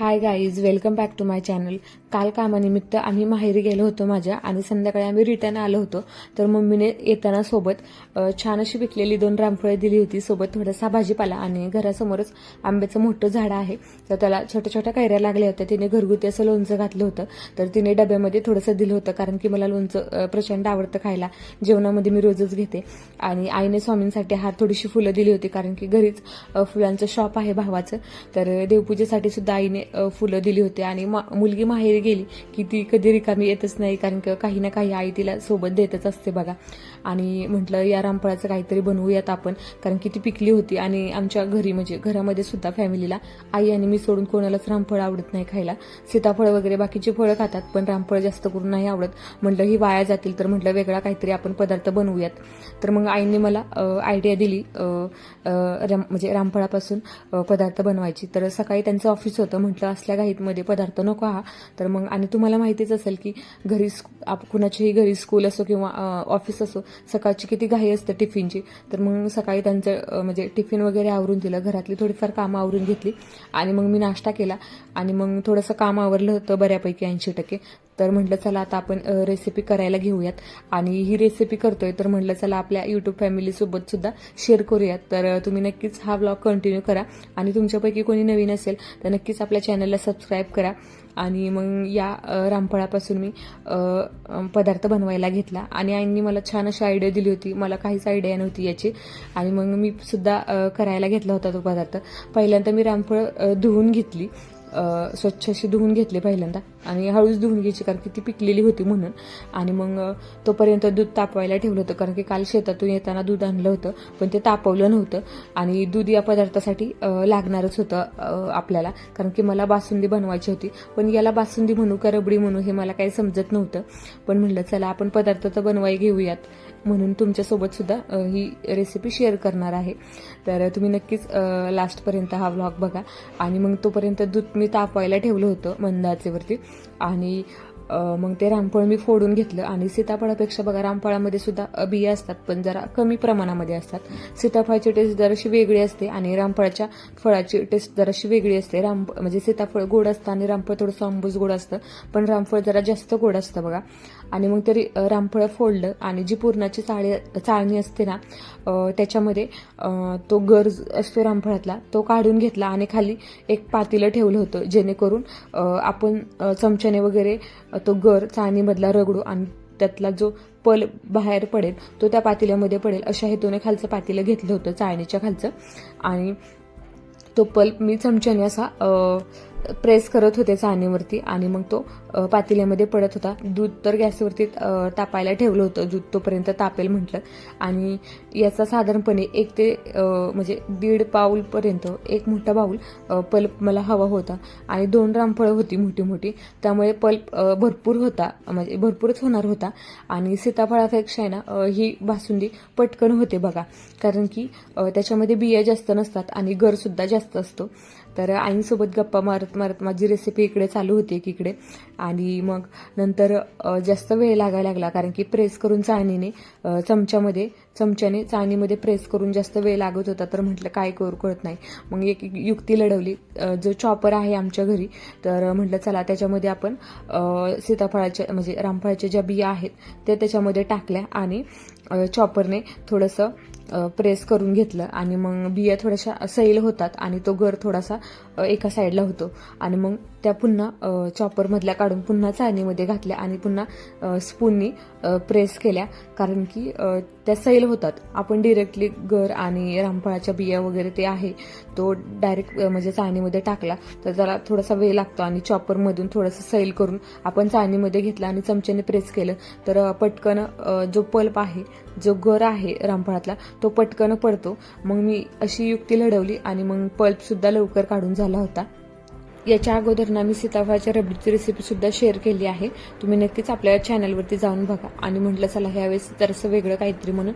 Hi guys welcome back to my channel काल कामानिमित्त आम्ही माहेरी गेलो होतो माझ्या आणि संध्याकाळी आम्ही रिटर्न आलो होतो. तर मम्मीने येताना सोबत छान अशी पिकलेली दोन रामफळे दिली होती. सोबत थोडासा भाजीपाला आणि घरासमोरच आंब्याचं मोठं झाड आहे. तर त्याला छोट्या छोट्या कैऱ्या लागल्या होत्या. तिने घरगुती असं लोणचं घातलं होतं. तर तिने डब्यामध्ये थोडंसं दिलं होतं कारण की मला लोणचं प्रचंड आवडतं खायला. जेवणामध्ये मी रोजच घेते. आणि आईने स्वामींसाठी हार थोडीशी फुलं दिली होती कारण की घरीच फुलांचं शॉप आहे भावाचं. तर देवपूजेसाठी सुद्धा आईने फुलं दिली होती आणि मा- मुलगी माहेरी गेली की ती कधी रिकामी येतच नाही कारण की काही ना काही आई तिला सोबत देतच असते बघा. आणि म्हटलं या रामफळाचं काहीतरी बनवूयात आपण कारण की ती पिकली होती आणि आमच्या घरी म्हणजे घरामध्ये सुद्धा फॅमिलीला आई आणि मी सोडून कोणालाच रामफळ आवडत नाही खायला. सीताफळ वगैरे बाकीची फळं खातात पण रामफळ जास्त करून नाही आवडत. म्हटलं ही वाया जातील तर म्हटलं वेगळा काहीतरी आपण पदार्थ बनवूयात. तर मग आईने मला आयडिया दिली म्हणजे रामफळापासून पदार्थ बनवायची. तर सकाळी त्यांचं ऑफिस होतं म्हटलं असल्या घाईतमध्ये पदार्थ नको हा तर मग आणि तुम्हाला माहितीच असेल की घरी स्कू- आप कुणाच्याही घरी स्कूल असो किंवा ऑफिस असो सकाळची किती घाई असते टिफिनची. तर मग सकाळी त्यांचं म्हणजे टिफिन वगैरे आवरून दिलं घरातली थोडीफार कामं आवरून घेतली. आणि मग मी नाश्ता केला. आणि मग थोडंसं काम आवरलं होतं बऱ्यापैकी ऐंशी टक्के. तर म्हटलं चला आता आपण रेसिपी करायला घेऊयात. आणि ही रेसिपी करतोय तर म्हटलं चला आपल्या युट्यूब फॅमिलीसोबत सुद्धा शेअर करूयात. तर तुम्ही नक्कीच हा ब्लॉग कंटिन्यू करा. आणि तुमच्यापैकी कोणी नवीन असेल तर नक्कीच आपल्या चॅनलला सबस्क्राईब करा. आणि मग या रामफळापासून मी पदार्थ बनवायला घेतला. आणि आईंनी मला छान अशी आयडिया दिली होती. मला काहीच आयडिया नव्हती याची. आणि मग मी सुद्धा करायला घेतला होता तो पदार्थ. पहिल्यांदा मी रामफळ धुवून घेतली. स्वच्छ अशी धुवून घेतले पहिल्यांदा. आणि हळूच धुवून घ्यायची कारण की ती पिकलेली होती म्हणून. आणि मग तोपर्यंत दूध तापवायला ठेवलं होतं कारण की काल शेतातून येताना दूध आणलं होतं पण ते तापवलं नव्हतं. आणि दूध या पदार्थासाठी लागणारच होतं आपल्याला. कारण की मला बासुंदी बनवायची होती. पण याला बासुंदी म्हणू का रबडी म्हणू हे मला काही समजत नव्हतं. पण म्हणलं चला आपण पदार्थ तर बनवाय घेऊयात. म्हणून तुमच्यासोबत सुद्धा ही रेसिपी शेअर करणार आहे. तर तुम्ही नक्कीच लास्टपर्यंत हा व्लॉग बघा. आणि मग तोपर्यंत दूध मी तापवायला ठेवलं होतं मंद आचेवरती आणि मग ते रामफळ मी फोडून घेतलं. आणि सीताफळापेक्षा बघा रामफळामध्ये सुद्धा बी बिया असतात पण जरा कमी प्रमाणामध्ये असतात. सीताफळाची टेस्ट जराशी वेगळी असते आणि रामफळाच्या फळाची टेस्ट जराशी वेगळी असते. राम म्हणजे सीताफळ गोड असतं आणि रामफळ थोडंसं आंबूस गोड असतं. पण रामफळ जरा जास्त गोड असतं बघा. आणि मग तरी रामफळं रामफळ फोडलं आणि जी पूर्णाची चाळी चाळणी असते ना त्याच्यामध्ये तो गर्ज असतो रामफळातला तो काढून घेतला आणि खाली एक पातीलं ठेवलं होतं जेणेकरून आपण चमच्याने वगैरे तो गर चाळणीमधला रगडू आणि त्यातला जो पल बाहेर पडेल तो त्या पातेल्यामध्ये पडेल अशा हेतूने खालचं पातेलं घेतलं होतं चाळणीच्या खालचं. आणि तो पल्प मी चमच्याने असा प्रेस करत होते चाळणीवरती आणि मग तो पातेल्यामध्ये पडत होता. दूध तर गॅसवरती तापायला ठेवलं होतं. दूध तोपर्यंत तापेल म्हटलं. आणि याचा साधारणपणे एक ते म्हणजे दीड पाऊलपर्यंत एक मोठा बाऊल पल्प मला हवा होता. आणि दोन रामफळं होती मोठी मोठी. त्यामुळे पल्प भरपूर होता. म्हणजे भरपूरच होणार होता. आणि सीताफळापेक्षा आहे ना ही बासुंदी पटकन होते बघा. कारण की त्याच्यामध्ये बिया जास्त नसतात आणि गरसुद्धा जास्त असतो. तर आईंसोबत गप्पा मारत मारत माझी रेसिपी इकडे चालू होती एकीकडे आणि मग नंतर जास्त वेळ लागायला लागला कारण की प्रेस करून चाळणीने चमच्यामध्ये चमच्याने चाळणीमध्ये प्रेस करून जास्त वेळ लागत होता. तर म्हटलं काय करू कळत नाही. मग एक एक युक्ती लढवली. जो चॉपर आहे आमच्या घरी तर म्हटलं चला त्याच्यामध्ये आपण सीताफळाच्या म्हणजे रामफळाच्या ज्या बिया आहेत त्या त्याच्यामध्ये टाकल्या आणि चॉपरने थोडंसं प्रेस करून घेतलं आणि मग बिया थोड्याशा सैल होतात आणि तो गर थोडासा एका साईडला होतो. आणि मग त्या पुन्हा चॉपरमधल्या काढून पुन्हा चाळणीमध्ये घातल्या आणि पुन्हा स्पूननी प्रेस केल्या. कारण की त्या सैल होतात. आपण डिरेक्टली गर आणि रामफळाच्या बिया वगैरे ते आहे तो डायरेक्ट म्हणजे चाळणीमध्ये टाकला तर त्याला थोडासा वेळ लागतो आणि चॉपरमधून थोडंसं सैल करून आपण चाळणीमध्ये घेतला आणि चमच्याने प्रेस केलं तर पटकन जो पल्प आहे जो गर आहे रामफळातला तो पटकन पडतो. मग मी अशी युक्ती लढवली आणि मग पल्पसुद्धा लवकर काढून झाला. होता. याच्या अगोदर ना मी सीताफळाच्या रबडीची रेसिपी सुद्धा शेअर केली आहे. तुम्ही नक्कीच आपल्या चॅनलवरती जाऊन बघा. आणि म्हटलं चला ह्यावेळेस जरासं वेगळं काहीतरी म्हणून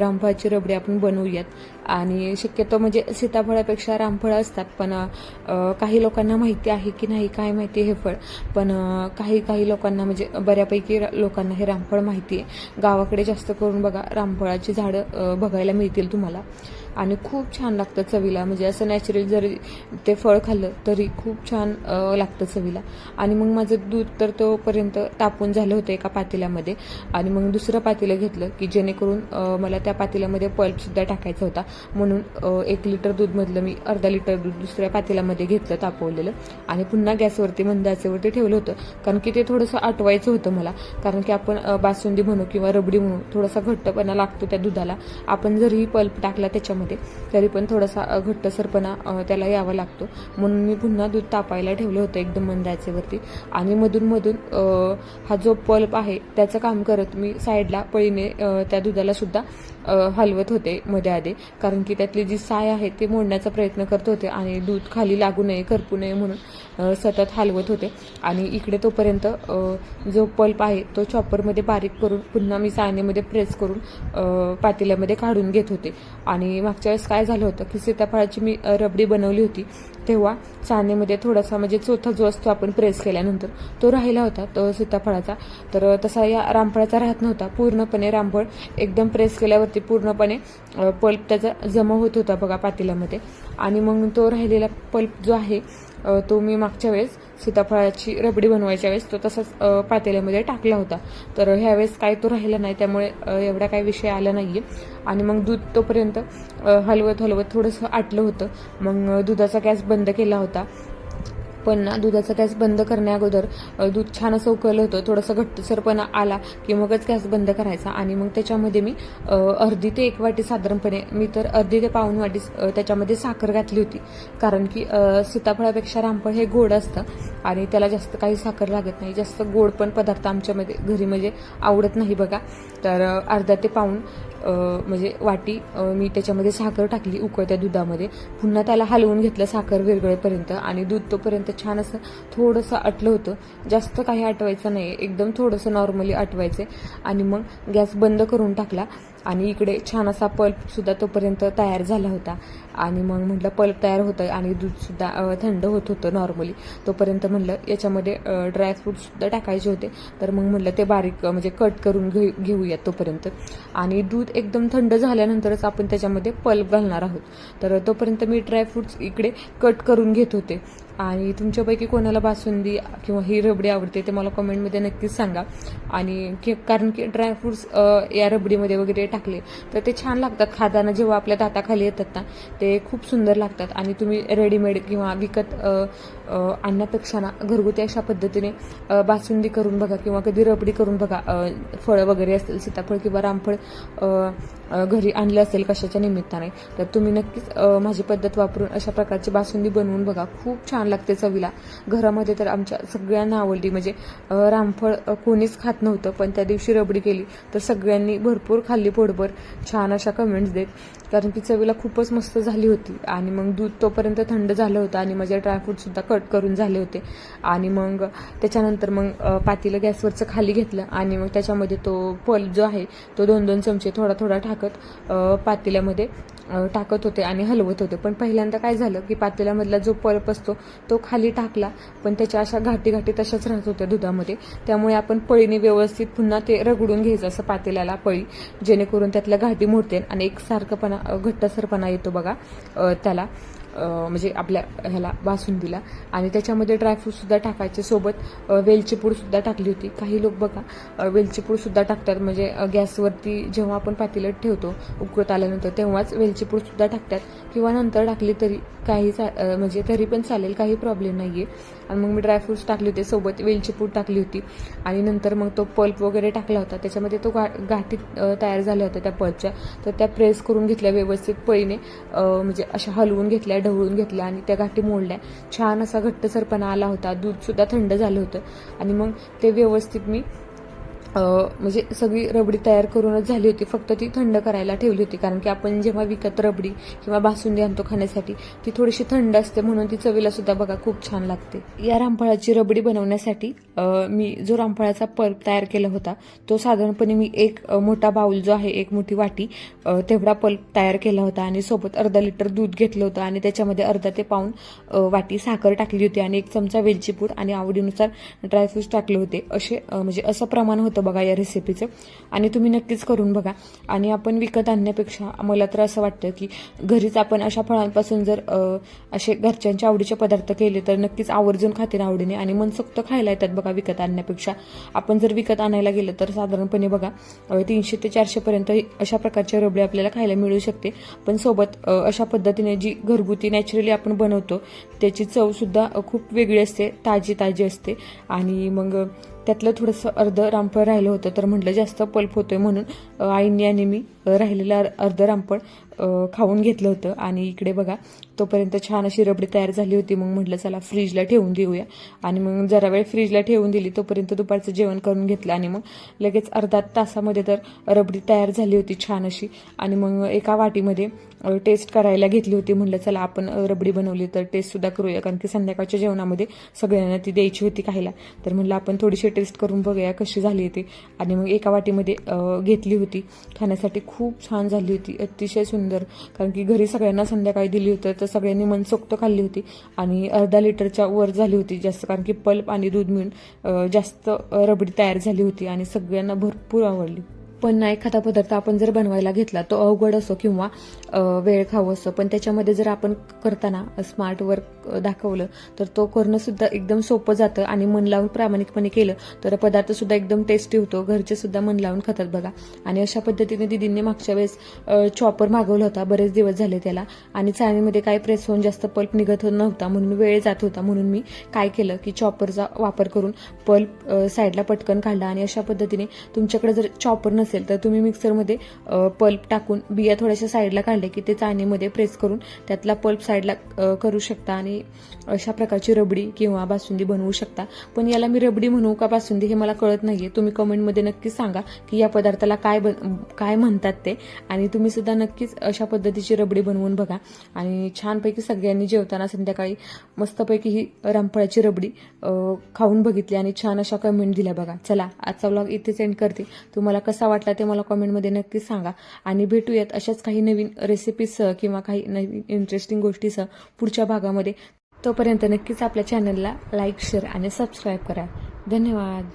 रामफळाची रबडी आपण बनवूयात. आणि शक्यतो म्हणजे सीताफळापेक्षा रामफळं असतात पण काही लोकांना माहिती आहे की नाही काय माहिती हे फळ. पण काही काही लोकांना म्हणजे बऱ्यापैकी लोकांना हे रामफळ माहिती आहे. गावाकडे जास्त करून बघा रामफळाची झाडं बघायला मिळतील तुम्हाला. आणि खूप छान लागतं चवीला. म्हणजे असं नॅचरल जरी ते फळ खाल्लं तरी खूप छान लागतं चवीला. आणि मग माझं दूध तर तोपर्यंत तापून झालं होतं एका पातेल्यामध्ये. आणि मग दुसरं पातेलं घेतलं की जेणेकरून मला त्या पातेल्यामध्ये पल्पसुद्धा टाकायचा होता. म्हणून एक लिटर दूधमधलं मी अर्धा लिटर दूध दुसऱ्या पातेल्यामध्ये घेतलं तापवलेलं. आणि पुन्हा गॅसवरती मंदाचेवरती ठेवलं होतं. कारण की ते थोडंसं आटवायचं होतं मला. कारण की आपण बासुंदी म्हणू किंवा रबडी म्हणू थोडासा घट्टपणा लागतो त्या दुधाला. आपण जरीही पल्प टाकला त्याच्यामध्ये तरी पण थोडासा घट्ट घट्टसरपणा त्याला यावा लागतो. म्हणून मी पुन्हा दूध तापायला ठेवलं होतं एकदम मंद आचेवरती आणि मधून मधून हा जो पल्प आहे त्याचं काम करत मी साईडला पळीने त्या दुधाला सुद्धा हलवत होते मध्ये आधे. कारण की त्यातली जी साय आहे ते मोडण्याचा प्रयत्न करत होते आणि दूध खाली लागू नये करपू नये म्हणून सतत हलवत होते. आणि इकडे तोपर्यंत जो पल्प आहे तो चॉपरमध्ये बारीक करून पुन्हा मी सायनेमध्ये प्रेस करून पातेल्यामध्ये काढून घेत होते. आणि मागच्या वेळेस काय झालं होतं की सीताफळाची मी रबडी बनवली होती. तेव्हा सानेमध्ये थोडासा म्हणजे चौथा जो असतो आपण प्रेस केल्यानंतर तो राहिला होता तो सीताफळाचा. तर तसा या रामफळाचा राहत नव्हता. पूर्णपणे रामफळ एकदम प्रेस केल्यावरती पूर्णपणे पल्प त्याचा जमा होत होता बघा पातेल्यामध्ये. आणि मग तो राहिलेला पल्प जो आहे तो मी मागच्या वेळेस सीताफळाची रबडी बनवायच्या वेळेस तो तसाच पातेल्यामध्ये टाकला होता. तर ह्यावेळेस काय तो राहिला नाही त्यामुळे एवढा काही विषय आला नाही आहे आणि मग दूध तोपर्यंत हलवत हलवत थोडंसं आटलं होतं. मग दुधाचा गॅस बंद केला होता. पण ना दुधाचा गॅस बंद करण्याअगोदर दूध छान असं उकळलं होतं थोडंसं घट्टसरपणा आला की मगच गॅस बंद करायचा. आणि मग त्याच्यामध्ये मी अर्धी ते एक वाटी साधारणपणे मी तर अर्धी ते पाऊन वाटी त्याच्यामध्ये साखर घातली होती. कारण की सीताफळापेक्षा रामफळ हे गोड असतं आणि त्याला जास्त काही साखर लागत नाही. जास्त गोड पण पदार्थ आमच्यामध्ये घरी म्हणजे आवडत नाही बघा. तर अर्धा ते पाऊन म्हणजे वाटी मी त्याच्यामध्ये साखर टाकली उकळत्या दुधामध्ये. पुन्हा त्याला हलवून घेतलं साखर विरगळेपर्यंत आणि दूध तोपर्यंत छान असं थोडंसं आटलं होतं. जास्त काही आटवायचं नाही. एकदम थोडंसं नॉर्मली आटवायचं. आणि मग गॅस बंद करून टाकला. आणि इकडे छान असा पल्पसुद्धा तोपर्यंत तयार झाला होता. आणि मग म्हटलं पल्प तयार होतं आणि दूधसुद्धा थंड होत होतं नॉर्मली तोपर्यंत म्हटलं याच्यामध्ये ड्रायफ्रूटसुद्धा टाकायचे होते. तर मग म्हटलं ते बारीक म्हणजे कट करून घेऊ घेऊयात तोपर्यंत. आणि दूध एकदम थंड झाल्यानंतरच आपण त्याच्यामध्ये पल्प घालणार आहोत. तर तोपर्यंत मी ड्रायफ्रूट्स इकडे कट करून घेत होते. आणि तुमच्यापैकी कोणाला बासुंदी किंवा ही रबडी आवडते ते मला कमेंटमध्ये नक्कीच सांगा. आणि की कारण की ड्रायफ्रूट्स या रबडीमध्ये वगैरे टाकले तर ते छान लागतात. खाताना जेव्हा आपल्या दाताखाली येतात ना ते खूप सुंदर लागतात. आणि तुम्ही रेडीमेड किंवा विकत आणण्यापेक्षा ना घरगुती अशा पद्धतीने बासुंदी करून बघा किंवा कधी रबडी करून बघा. फळं वगैरे असतील सीताफळ किंवा रामफळ घरी आणलं असेल कशाच्या निमित्ताने तर तुम्ही नक्कीच माझी पद्धत वापरून अशा प्रकारची बासुंदी बनवून बघा. खूप छान लागते चवीला. घरामध्ये तर आमच्या सगळ्यांना आवडली. म्हणजे रामफळ कोणीच खात नव्हतं पण त्या दिवशी रबडी केली. तर सगळ्यांनी भरपूर खाल्ली पोटभर. छान अशा कमेंट्स देत. कारण की चवीला खूपच मस्त झाली होती. आणि मग दूध तोपर्यंत थंड झालं होतं आणि माझे ड्रायफ्रूटसुद्धा कट करून झाले होते. आणि मग त्याच्यानंतर मग पातीला पातेलं गॅसवरचं खाली घेतलं. आणि मग त्याच्यामध्ये तो पल्प जो आहे तो दोन दोन चमचे थोडा थोडा टाकत पातेल्यामध्ये टाकत होते आणि हलवत होते. पण पहिल्यांदा काय झालं की पातेल्यामधला जो पल्प असतो तो खाली टाकला. पण त्याच्या अशा घाटी घाटी तशाच राहत होत्या दुधामध्ये. त्यामुळे आपण पळीने व्यवस्थित पुन्हा ते रगडून घ्यायचं असं पातेल्याला पळी. जेणेकरून त्यातल्या घाटी मोडते आणि एक सारखंपणा घट्टसरपणा येतो बघा त्याला. म्हणजे आपल्या ह्याला वासुंदीला आणि त्याच्यामध्ये ड्रायफ्रूटसुद्धा टाकायचे. सोबत अ, वेलची पूडसुद्धा टाकली होती. काही लोक बघा वेलचीपूडसुद्धा वेलची पूडसुद्धा टाकतात. म्हणजे गॅसवरती जेव्हा आपण पातेलं ठेवतो उकळत आल्यानंतर तेव्हाच वेलची पूडसुद्धा टाकतात. किंवा नंतर टाकली तरी काही चा म्हणजे तरी पण चालेल. काही प्रॉब्लेम नाही आहे आणि मग मी ड्रायफ्रूट्स टाकले होते सोबत वेलची पूड टाकली होती. आणि नंतर मग तो पल्प वगैरे टाकला होता. त्याच्यामध्ये तो गा गाठी तयार झाल्या होत्या त्या पल्पच्या. तर त्या प्रेस करून घेतल्या व्यवस्थित पळीने म्हणजे अशा हलवून घेतल्या ढवळून घेतल्या आणि त्या गाठी मोडल्या. छान असा घट्टसरपणा आला होता. दूधसुद्धा थंड झालं होतं. आणि मग ते व्यवस्थित मी म्हणजे सगळी रबडी तयार करूनच झाली होती. फक्त ती थंड करायला ठेवली होती. कारण की आपण जेव्हा विकत रबडी किंवा बासुंदी आणतो खाण्यासाठी ती थोडीशी थंड असते. म्हणून ती चवीला सुद्धा बघा खूप छान लागते. या रामफळाची रबडी बनवण्यासाठी मी जो रामफळाचा पल्प तयार केला होता तो साधारणपणे मी एक मोठा बाऊल जो आहे एक मोठी वाटी तेवढा पल्प तयार केला होता. आणि सोबत अर्धा लिटर दूध घेतलं होतं. आणि त्याच्यामध्ये अर्धा ते पाऊन वाटी साखर टाकली होती. आणि एक चमचा वेलची पूड आणि आवडीनुसार ड्रायफ्रूट्स टाकले होते. असे म्हणजे असं प्रमाण होतं. बघा या रेसिपीचं आणि तुम्ही नक्कीच करून बघा. आणि आपण विकत आणण्यापेक्षा मला तर असं वाटतं की घरीच आपण अशा फळांपासून जर असे घरच्यांच्या आवडीचे पदार्थ केले तर नक्कीच आवर्जून खातील आवडीने. आणि मनसोक्त खायला येतात बघा विकत आणण्यापेक्षा. आपण जर विकत आणायला गेलं तर साधारणपणे बघा तीनशे ते चारशेपर्यंत अशा प्रकारचे रबडे आपल्याला खायला मिळू शकते. पण सोबत अशा पद्धतीने जी घरगुती नॅचरली आपण बनवतो त्याची चवसुद्धा खूप वेगळी असते ताजी ताजी असते. आणि मग त्यातलं थोडंसं अर्ध रामफळ राहिलं होतं तर म्हटलं जास्त पल्प होतोय म्हणून आईने आणि मी राहिलेलं अर- अर्ध रामफळ खाऊन घेतलं होतं. आणि इकडे बघा तोपर्यंत छान अशी रबडी तयार झाली होती. मग म्हटलं चला फ्रीजला ठेवून देऊया. आणि मग जरा वेळ फ्रीजला ठेवून दिली तोपर्यंत दुपारचं जेवण करून घेतलं. आणि मग लगेच अर्धा तासामध्ये तर रबडी तयार झाली होती छान अशी. आणि मग एका वाटीमध्ये टेस्ट करायला घेतली होती. म्हटलं चला आपण रबडी बनवली तर टेस्टसुद्धा करूया. कारण की संध्याकाळच्या जेवणामध्ये सगळ्यांना ती द्यायची होती खायला. तर म्हटलं आपण थोडीशी टेस्ट करून बघूया कशी झाली ती. आणि मग एका वाटीमध्ये घेतली होती खाण्यासाठी खूप छान झाली होती. अतिशय सुंदर. कारण की घरी सगळ्यांना संध्याकाळी दिली होतं तर सगळ्यांनी मनसोक्त खाल्ली होती आणि अर्धा लिटरच्या वर झाली होती जास्त कारण की पल्प आणि दूध मिळून जास्त रबडी तयार झाली होती आणि सगळ्यांना भरपूर आवडली. पण ना एखादा पदार्थ आपण जर बनवायला घेतला तो अवघड असो किंवा वेळ खाऊ असो पण त्याच्यामध्ये जर आपण करताना स्मार्ट वर्क दाखवलं तर तो करणं सुद्धा एकदम सोपं जातं आणि मन लावून प्रामाणिकपणे केलं तर पदार्थ सुद्धा एकदम टेस्टी होतो. घरचे सुद्धा मन लावून खातात बघा. आणि अशा पद्धतीने दिदींनी मागच्या वेळेस चॉपर मागवला होता बरेच दिवस झाले त्याला. आणि चाळणीमध्ये काय प्रेस होऊन जास्त पल्प निघत नव्हता म्हणून वेळ जात होता. म्हणून मी काय केलं की चॉपरचा वापर करून पल्प साईडला पटकन काढला आणि अशा पद्धतीने तुमच्याकडे जर चॉपर नसेल तर तुम्ही मिक्सरमध्ये पल्प टाकून बिया थोड्याशा साईडला काढले की ते चाळणीमध्ये प्रेस करून त्यातला पल्प साईडला करू शकता आणि अशा प्रकारची रबडी किंवा बासुंदी बनवू शकता. पण याला मी रबडी म्हणू का बासुंदी हे मला कळत नाहीये. तुम्ही कमेंटमध्ये नक्कीच सांगा की या पदार्थाला काय बन काय म्हणतात ते. आणि तुम्ही सुद्धा नक्कीच अशा पद्धतीची रबडी बनवून बघा. आणि छानपैकी सगळ्यांनी जेवताना संध्याकाळी मस्तपैकी ही रामफळाची रबडी खाऊन बघितली आणि छान अशा कमेंट दिल्या बघा. चला आजचा व्लॉग इथेच एंड करते. तुम्हाला कसा वाटला ते मला कमेंटमध्ये नक्कीच सांगा. आणि भेटूयात अशाच काही नवीन रेसिपीसह किंवा काही नवीन इंटरेस्टिंग गोष्टीसह पुढच्या भागामध्ये. तोपर्यंत नक्कीच आपल्या चॅनलला लाईक शेअर आणि सबस्क्राईब करा. धन्यवाद.